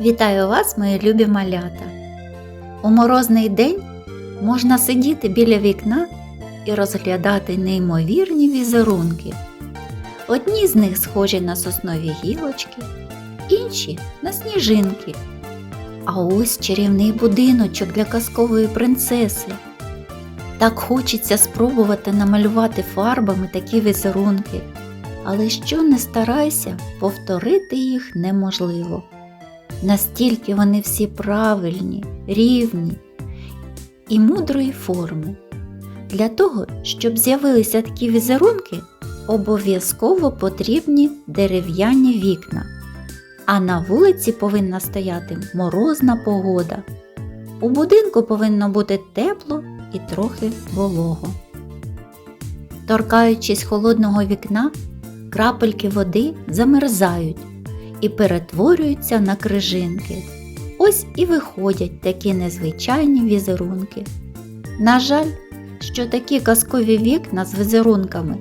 Вітаю вас, мої любі малята! У морозний день можна сидіти біля вікна і розглядати неймовірні візерунки. Одні з них схожі на соснові гілочки, інші на сніжинки. А ось чарівний будиночок для казкової принцеси. Так хочеться спробувати намалювати фарбами такі візерунки, але що не старайся, повторити їх неможливо. Настільки вони всі правильні, рівні і мудрої форми. Для того, щоб з'явилися такі візерунки, обов'язково потрібні дерев'яні вікна. А на вулиці повинна стояти морозна погода. У будинку повинно бути тепло і трохи волого. Торкаючись холодного вікна, крапельки води замерзають і перетворюються на крижинки. Ось і виходять такі незвичайні візерунки. На жаль, що такі казкові вікна з візерунками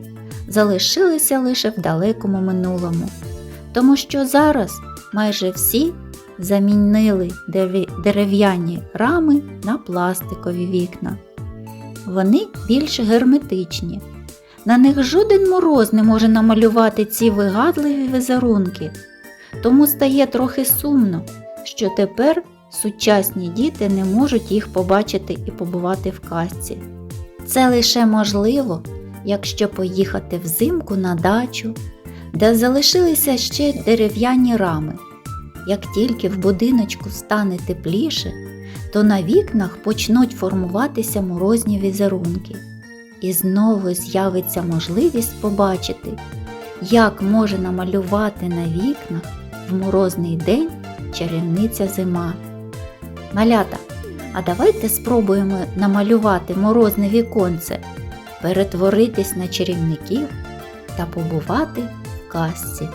залишилися лише в далекому минулому, тому що зараз майже всі замінили дерев'яні рами на пластикові вікна. Вони більш герметичні. На них жоден мороз не може намалювати ці вигадливі візерунки. Тому стає трохи сумно, що тепер сучасні діти не можуть їх побачити і побувати в казці. Це лише можливо, якщо поїхати взимку на дачу, де залишилися ще дерев'яні рами. Як тільки в будиночку стане тепліше, то на вікнах почнуть формуватися морозні візерунки. І знову з'явиться можливість побачити, як може намалювати на вікнах в морозний день чарівниця зима. Малята, а давайте спробуємо намалювати морозне віконце, перетворитись на чарівників та побувати в казці.